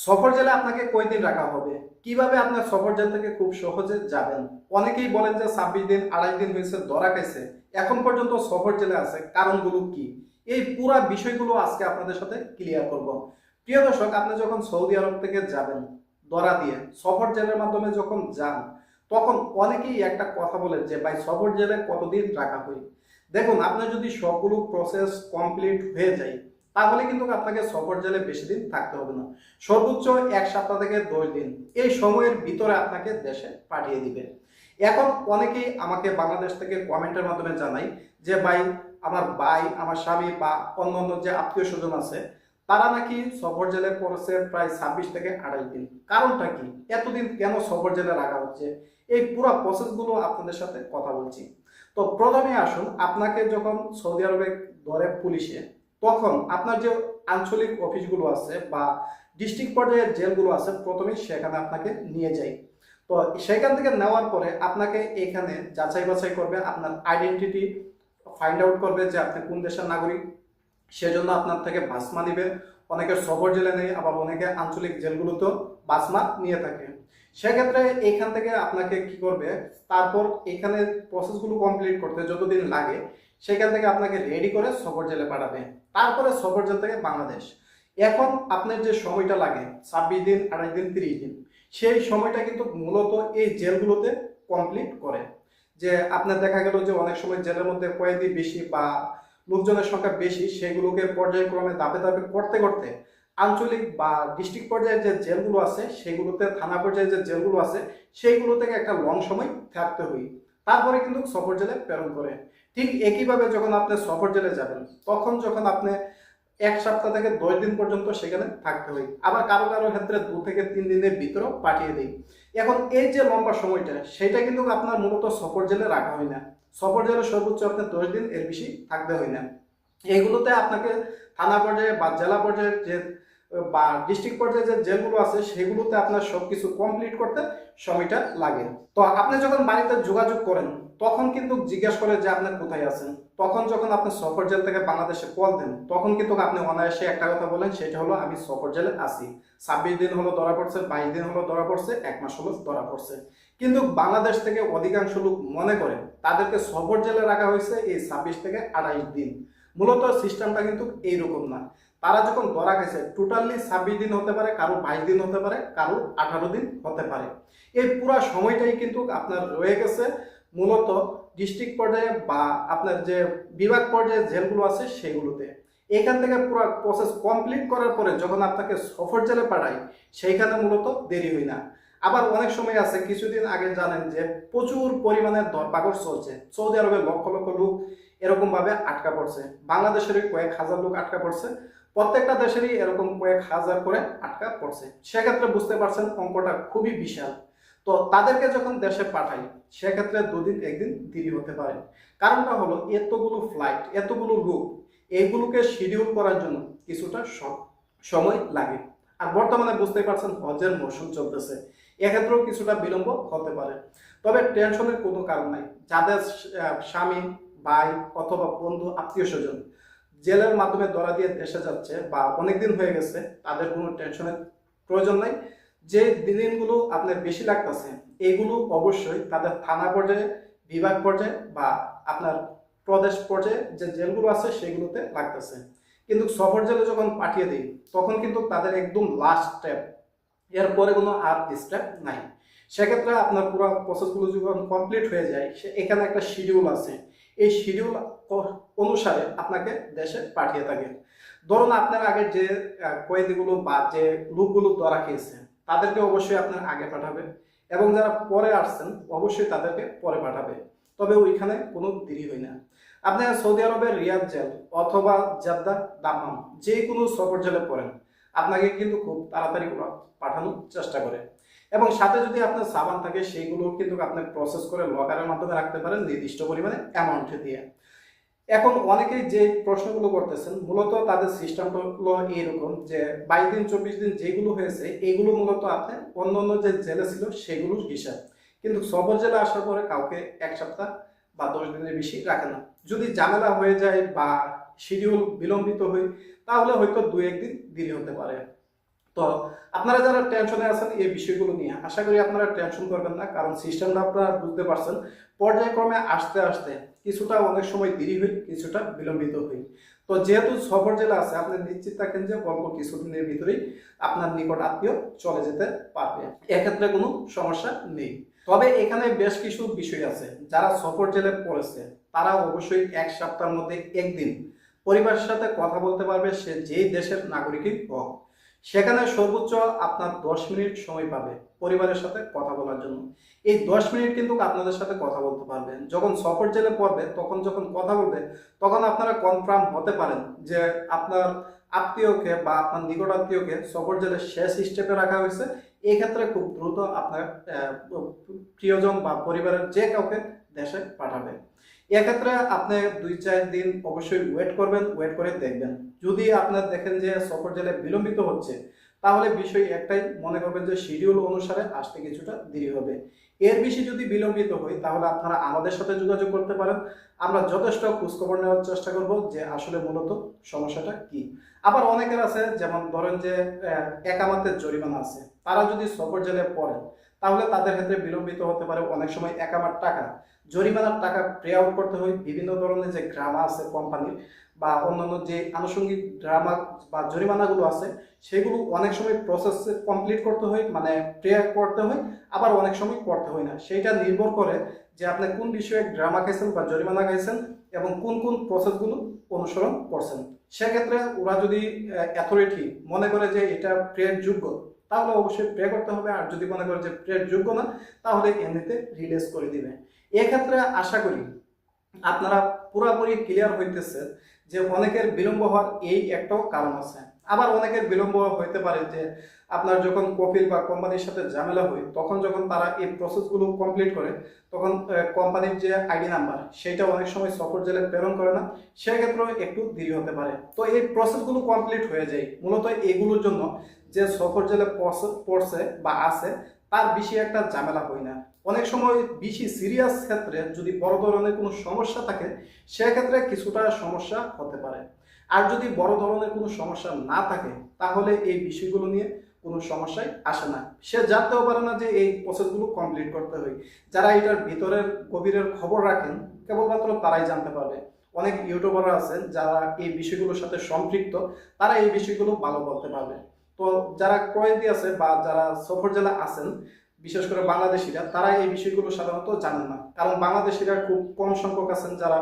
সফর জেলে আপনাকে কয়দিন রাখা হবে? কীভাবে আপনার সফর জেল থেকে খুব সহজে যাবেন? অনেকেই বলেন যে ছাব্বিশ দিন, আড়াই দিন হয়েছে, ধরা খাইছে। এখন পর্যন্ত সফর জেলে আছে, কারণগুলো কি? এই পুরা বিষয়গুলো আজকে আপনাদের সাথে ক্লিয়ার করব। প্রিয় দর্শক, আপনি যখন সৌদি আরব থেকে যাবেন, ধরা দিয়ে সফর জেলের মাধ্যমে যখন যান, তখন অনেকেই একটা কথা বলেন যে, ভাই, সফর জেলে কতদিন রাখা হয়? দেখুন, আপনার যদি সবগুলো প্রসেস কমপ্লিট হয়ে যায় তাহলে কিন্তু আপনাকে সফর জেলে বেশি দিন থাকতে হবে না। সর্বোচ্চ এক সপ্তাহ থেকে দশ দিন এই সময়ের ভিতরে আপনাকে দেশে পাঠিয়ে দিবে। এখন অনেকেই আমাকে বাংলাদেশ থেকে কমেন্টের মাধ্যমে জানাই যে, ভাই, আমার ভাই, আমার স্বামী বা অন্য অন্য যে আত্মীয় স্বজন আছে, তারা নাকি সফর জেলে পড়েছে প্রায় ছাব্বিশ থেকে আড়াই দিন। কারণটা কি? এতদিন কেন সফর জেলে রাখা হচ্ছে? এই পুরো প্রসেসগুলো আপনাদের সাথে কথা বলছি। তো প্রথমে আসুন, আপনাকে যখন সৌদি আরবে ধরে পুলিশে তখন আপনার যে আঞ্চলিক অফিসগুলো আছে বা ডিস্ট্রিক্ট পর্যায়ের জেলগুলো আছে, প্রথমেই সেখানে আপনাকে নিয়ে যাই। তো সেখান থেকে নেওয়ার পরে আপনাকে এখানে যাচাই বাছাই করবে, আপনার আইডেন্টিটি ফাইন্ড আউট করবে যে আপনি কোন দেশের নাগরিক। সেজন্য আপনার থেকে বাসমা নিবে। অনেকের সবর জেলে নেই আবার অনেকে আঞ্চলিক জেলগুলোতেও বাসমা নিয়ে থাকে। সেক্ষেত্রে এখান থেকে আপনাকে কি করবে? তারপর এখানে প্রসেসগুলো কমপ্লিট করতে যতদিন লাগে, সেখান থেকে আপনাকে রেডি করে সফর জেলে পাঠাবে। তারপরে সফর জেল থেকে বাংলাদেশ। এখন আপনার যে সময়টা লাগে, ছাব্বিশ দিন আড়াই দিন, তিরিশ দিন, সেই সময়টা কিন্তু মূলত এই জেলগুলোতে কমপ্লিট করে। যে আপনার দেখা গেল যে অনেক সময় জেলের মধ্যে কয়েদি বেশি বা লোকজনের সংখ্যা বেশি, সেগুলোকে পর্যায়ক্রমে ধাপে ধাপে করতে করতে আঞ্চলিক বা ডিস্ট্রিক্ট পর্যায়ে যে জেলগুলো আছে, সেগুলোতে থানা পর্যায়ে যে জেলগুলো আছে, সেইগুলো থেকে একটা লং সময় থাকতে হই তারপরে কিন্তু সফর জেলে প্রেরণ করে। ঠিক একইভাবে যখন আপনি সফর জেলে যাবেন, তখন যখন আপনি এক সপ্তাহ থেকে দশ দিন পর্যন্ত সেখানে থাকতে হয়। আবার কারও কারও ক্ষেত্রে দু থেকে তিন দিনের ভিতরেও পাঠিয়ে দিই এখন এই যে লম্বা সময়টা, সেটা কিন্তু আপনার মূলত সফর জেলে রাখা হয় না। সফর জেলে সর্বোচ্চ আপনার দশ দিন এর বেশি থাকতে হয় না। এইগুলোতে আপনাকে থানা পর্যায়ে বা জেলা পর্যায়ে যে বা ডিস্ট্রিক্ট পর্যায়ে যে জেলগুলো আছে, সেগুলোতে আপনার সব কিছু কমপ্লিট করতে সময়টা লাগে। তো আপনি যখন বাড়িতে যোগাযোগ করেন, তখন কিন্তু জিজ্ঞেস করে যে আপনার কোথায় আছেন? তখন যখন আপনি সফর জেল থেকে বাংলাদেশে কল দেন, তখন কিন্তু আপনি অনায়াসে একটা কথা বলেন, সেটা হলো, আমি সফর জেলে আছি। ছাব্বিশ দিন হলো ধরা পড়ছে, বাইশ দিন হলো ধরা পড়ছে, এক মাস হলো ধরা পড়ছে। কিন্তু বাংলাদেশ থেকে অধিকাংশ লোক মনে করে, তাদেরকে সফর জেলে রাখা হয়েছে এই ছাব্বিশ থেকে আড়াইশ দিন। মূলত সিস্টেমটা কিন্তু এইরকম না। তারা যখন ধরা গেছে টোটালি ছাব্বিশ দিন হতে পারে, কারও বাইশ দিন হতে পারে, কারও আঠারো দিন হতে পারে। এই পুরো সময়টাই কিন্তু আপনার রয়ে গেছে। মূলত ডিস্ট্রিক্ট পর্যায়ে বা আপনার যে বিভাগ পর্যায়ে জেলগুলো আছে সেগুলোতে এখান থেকে পুরো প্রসেস কমপ্লিট করার পরে যখন আপনাকে সফর জেলে পাঠায় সেইখানে মূলত দেরি হয় না। আবার অনেক সময় আছে, কিছুদিন আগে জানেন যে প্রচুর পরিমাণে ধরপাকড় চলছে। সৌদি আরবে লক্ষ লক্ষ লোক এরকমভাবে আটকা পড়ছে। বাংলাদেশেরই কয়েক হাজার লোক আটকা পড়ছে। প্রত্যেকটা দেশেরই এরকম কয়েক হাজার করে আটকা পড়ছে। সেক্ষেত্রে বুঝতে পারছেন অঙ্কটা খুবই বিশাল। তো তাদেরকে যখন দেশে পাঠাই, সেক্ষেত্রে দুদিন, একদিন দেরি হতে পারে। কারণটা হলো এতগুলো ফ্লাইট এতগুলো লোক এইগুলোকে শিডিউল করার জন্য কিছুটা সময় লাগে। আর বর্তমানে বুঝতে পারছেন হজের মৌসুম চলতেছে। এক্ষেত্রেও কিছুটা বিলম্ব হতে পারে। তবে টেনশনের কোনো কারণ নাই। যাদের স্বামী, ভাই অথবা বন্ধু আত্মীয় স্বজন জেলের মাধ্যমে ধরা দিয়ে দেশে যাচ্ছে বা অনেকদিন হয়ে গেছে, তাদের কোনো টেনশনের প্রয়োজন নাই। যে দিনগুলো আপনার বেশি লাগতেছে, এগুলো অবশ্যই তাদের থানা পর্যায়ে, বিভাগ পর্যায়ে বা আপনার প্রদেশ পর্যায়ে যে জেলগুলো আছে সেগুলোতে লাগতেছে। কিন্তু সফর জেলে যখন পাঠিয়ে দিই, তখন কিন্তু তাদের একদম লাস্ট স্টেপ এরপরে কোনো আর স্টেপ নাই। সেক্ষেত্রে আপনার পুরো প্রসেসগুলো যখন কমপ্লিট হয়ে যায়, সে এখানে একটা শিডিউল আছে। এই শিডিউল অনুসারে আপনাকে দেশে পাঠিয়ে থাকে। ধরুন আপনার আগে যে কয়েদিগুলো বা যে লোকগুলো ধরা খেয়েছে, তাদেরকে অবশ্যই আপনার আগে পাঠাবে এবং যারা পরে আসছেন, অবশ্যই তাদেরকে পরে পাঠাবে। তবে ওইখানে কোনো দেরি হয় না। আপনি সৌদি আরবের রিয়াদ জেল অথবা জাদ্দা দামাম যে কোনো সফর জেলে পড়েন। আপনাকে কিন্তু খুব তাড়াতাড়ি পাঠানোর চেষ্টা করে। এবং সাথে যদি আপনার সাবান থাকে সেইগুলো কিন্তু আপনি প্রসেস করে লকারের মাধ্যমে রাখতে পারেন নির্দিষ্ট পরিমাণে অ্যামাউন্টে দিয়ে। এখন অনেকেই যে প্রশ্নগুলো করতেছেন, মূলত তাদের সিস্টেমটা হলো এইরকম যে বাইশ দিন, চব্বিশ দিন যেগুলো হয়েছে এইগুলো মূলত আপনি অন্য অন্য যে জেলে ছিল সেগুলোর হিসাব। কিন্তু সবর জেলে আসার পরে কাউকে এক সপ্তাহ বা দশ দিনের বেশি রাখে না। যদি ঝামেলা হয়ে যায় বা শিডিউল বিলম্বিত হয়, তাহলে হয়তো দু একদিন দেরি হতে পারে। তো আপনারা যারা টেনশনে আছেন এই বিষয়গুলো নিয়ে, আশা করি আপনারা টেনশন করবেন না, কারণ সিস্টেমটা আপনারা বুঝতে পারছেন। পর্যায়ক্রমে আসতে আসতে কিছুটা অনেক সময় দেরি হয় কিছুটা বিলম্বিত হয় তো যেহেতু সফর জেলা আছে, আপনি নিশ্চিত থাকেন যে অল্প কিছুদিনের ভিতরেই আপনার নিকট আত্মীয় চলে যেতে পারবে। এক্ষেত্রে কোনো সমস্যা নেই। তবে এখানে বেশ কিছু বিষয় আছে, যারা সফর জেলে পড়েছে, তারা অবশ্যই এক সপ্তাহের মধ্যে একদিন পরিবারের সাথে কথা বলতে পারবে, সে যেই দেশের নাগরিকই হোক। সেখানে সর্বোচ্চ আপনার দশ মিনিট সময় পাবে পরিবারের সাথে কথা বলার জন্য। এই দশ মিনিট কিন্তু আপনাদের সাথে কথা বলতে পারবেন। যখন সফর জেলে পড়বে, তখন যখন কথা বলবে, তখন আপনারা কনফার্ম হতে পারেন যে আপনার আত্মীয়কে বা আপনার নিকট আত্মীয়কে সফর জেলে শেষ স্টেপে রাখা হয়েছে। এই ক্ষেত্রে খুব দ্রুত আপনার প্রিয়জন বা পরিবারের যে কাউকে দেশে পাঠাবে। এক্ষেত্রে আপনি দুই চার দিন অবশ্যই ওয়েট করবেন ওয়েট করে দেখবেন। যদি আপনার দেখেন যে সফর জেলে বিলম্বিত হচ্ছে, তাহলে বিষয় একটাই, মনে করবেন যে শিডিউল অনুসারে আসতে কিছুটা দেরি হবে। এর বেশি যদি বিলম্বিত হয়, তাহলে আপনারা আমাদের সাথে যোগাযোগ করতে পারেন। আমরা যথেষ্ট খোঁজখবর নেওয়ার চেষ্টা করব যে আসলে মূলত সমস্যাটা কি। আবার অনেকের আছে, যেমন ধরেন যে একামাতের জরিমানা আছে। তারা যদি সফর জেলে পড়েন তাহলে তাদের ক্ষেত্রে বিলম্বিত হতে পারে অনেক সময় একামার টাকা। জরিমানার টাকা পে আউট করতে হয়। বিভিন্ন ধরনের যে ড্রামা আছে কোম্পানির বা অন্যান্য যে আনুষঙ্গিক ড্রামা বা জরিমানাগুলো আছে, সেগুলো অনেক সময় প্রসেস কমপ্লিট করতে হয় মানে পে করতে হয়, আবার অনেক সময় করতে হয় না। সেইটা নির্ভর করে যে আপনি কোন বিষয়ে ড্রামা খাইছেন বা জরিমানা খাইছেন এবং কোন কোন প্রসেসগুলো অনুসরণ করছেন। সেক্ষেত্রে ওরা যদি অ্যাথরিটি মনে করে যে এটা প্রের যোগ্য তাহলে অবশ্যই প্রে করতে হবে। আর যদি মনে করে যে প্রের যোগ্য না, তাহলে এমনিতে রিলিজ করে দিবে। এক্ষেত্রে আশা করি আপনারা পুরাপুরি ক্লিয়ার হইতেছে যে অনেকের বিলম্ব হওয়ার এই একটাও কারণ আছে। আবার অনেকের বিলম্ব হইতে পারে যে আপনার যখন কপিল বা কোম্পানির সাথে ঝামেলা হয়, তখন যখন তারা এই প্রসেসগুলো কমপ্লিট করে, তখন কোম্পানির যে আইডি নাম্বার সেটা অনেক সময় সফর জেলে প্রেরণ করে না। সেক্ষেত্রেও একটু দেরি হতে পারে। তো এই প্রসেসগুলো কমপ্লিট হয়ে যায়। মূলত এগুলোর জন্য যে সফর জেলে পড়ছে- বা আছে, তার বেশি একটা ঝামেলা হয় না। অনেক সময় বেশি সিরিয়াস ক্ষেত্রে যদি বড় ধরনের কোনো সমস্যা থাকে, সেক্ষেত্রে কিছুটা সমস্যা হতে পারে। আর যদি বড় ধরনের কোনো সমস্যা না থাকে, তাহলে এই বিষয়গুলো নিয়ে কোনো সমস্যাই আসে না। সে জানতেও পারে না যে এই প্রসেসগুলো কমপ্লিট করতে হয়। যারা এটার ভিতরের গভীরের খবর রাখেন, কেবলমাত্র তারাই জানতে পারবে। অনেক ইউটিউবাররা আছেন, যারা এই বিষয়গুলোর সাথে সম্পৃক্ত, তারা এই বিষয়গুলো ভালো বলতে পারবে। তো যারা ক্রয়দি আছে বা যারা সফর জেলা আছেন, বিশেষ করে বাংলাদেশিরা, তারা এই বিষয়গুলো সাধারণত জানেন না। কারণ বাংলাদেশিরা খুব কম সংখ্যক আছেন যারা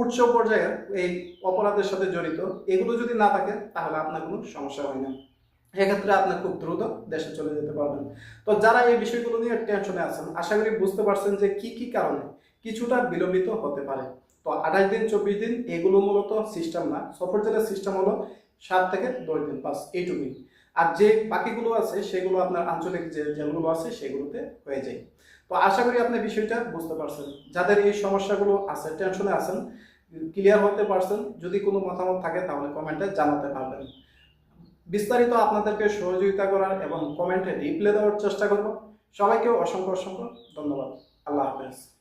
উচ্চ পর্যায়ের এই অপরাধের সাথে জড়িত। এগুলো যদি না থাকে, তাহলে আপনার কোনো সমস্যা হয় না। এক্ষেত্রে আপনি খুব দ্রুত দেশে চলে যেতে পারবেন। তো যারা এই বিষয়গুলো নিয়ে টেনশনে আছেন, আশা করি বুঝতে পারছেন যে কি কি কারণে কিছুটা বিলম্বিত হতে পারে। তো আঠাশ দিন, চব্বিশ দিন, এগুলো মূলত সিস্টেম না। সফর জেলার সিস্টেম হলো সাত থেকে দশ দিন পাস এইটুকুই। আর যে বাকিগুলো আছে, সেগুলো আপনার আঞ্চলিক যে জেলগুলো আছে, সেগুলোতে হয়ে যায়। তো আশা করি আপনি বিষয়টা বুঝতে পারছেন। যাদের এই সমস্যাগুলো আছে, টেনশনে আছেন ক্লিয়ার হতে পারছেন, যদি কোনো মতামত থাকে, তাহলে কমেন্টে জানাতে পারবেন। বিস্তারিত আপনাদেরকে সহযোগিতা করার এবং কমেন্টে রিপ্লাই দেওয়ার চেষ্টা করব। সবাইকে অসংখ্য অসংখ্য ধন্যবাদ। আল্লাহ হাফেজ।